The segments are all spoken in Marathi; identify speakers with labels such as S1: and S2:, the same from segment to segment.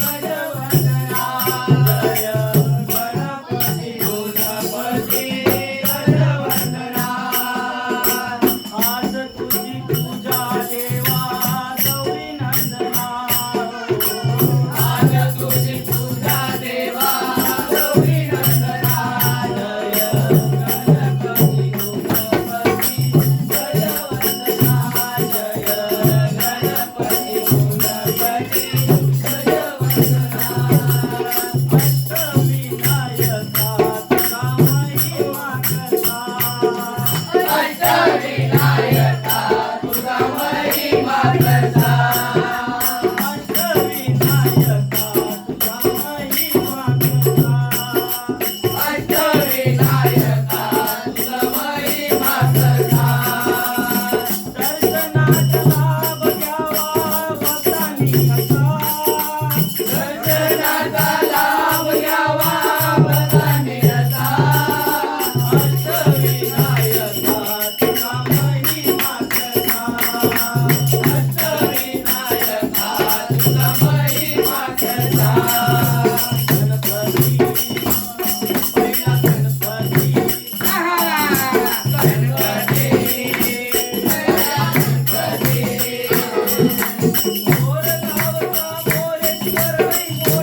S1: Bye. Amen. Thank you.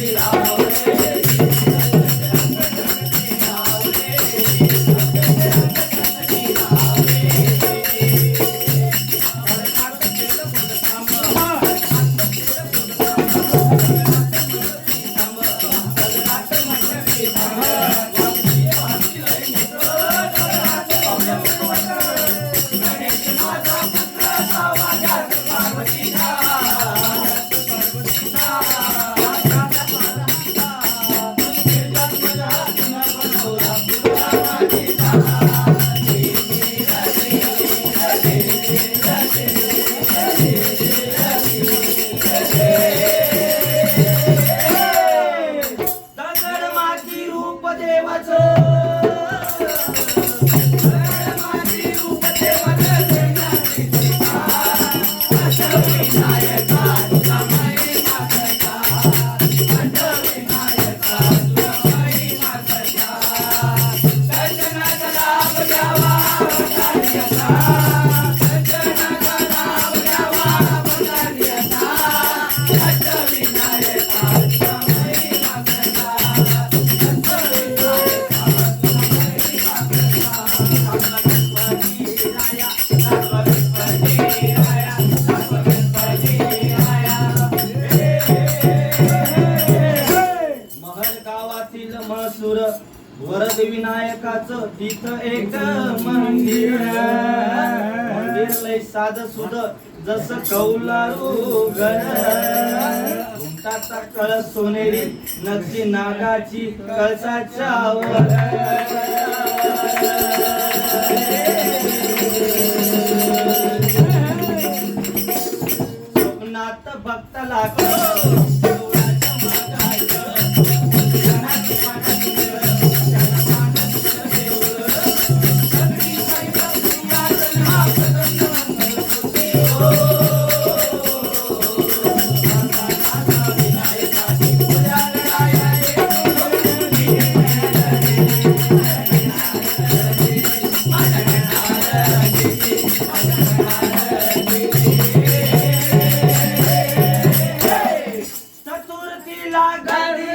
S1: Love. I know. Varad विनायकाच तिथं एक मंदिर. मंदिर लय साध सुध जस कौलारू घुमटाचा कळस सोनेरी नक्षी नागाची कळसाच्या स्वप्नात भक्त लागतो 날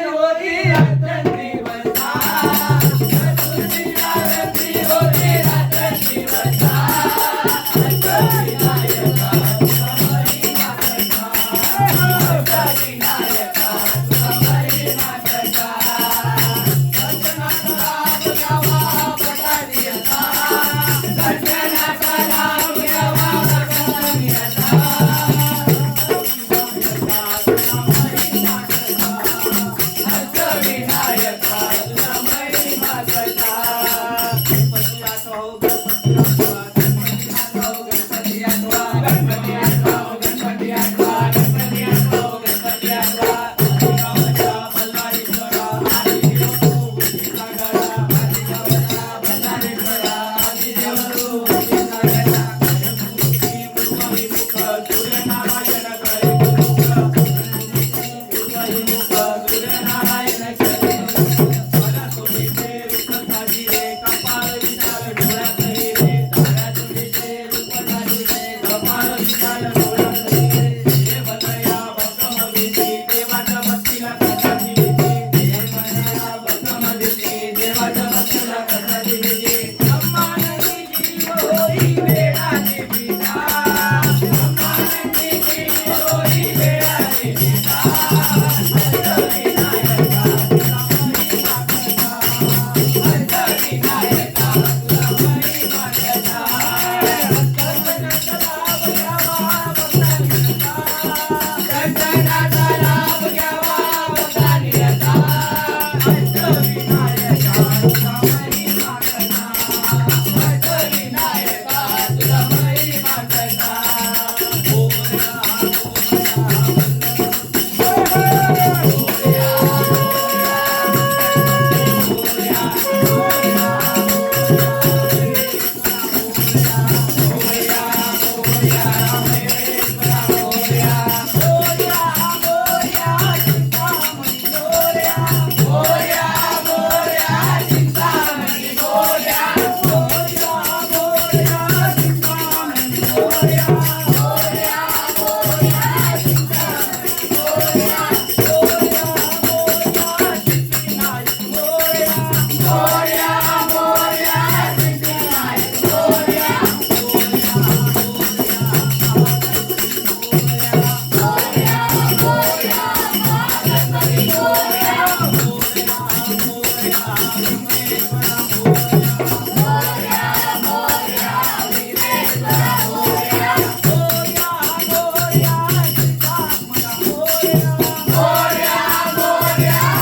S1: Yeah.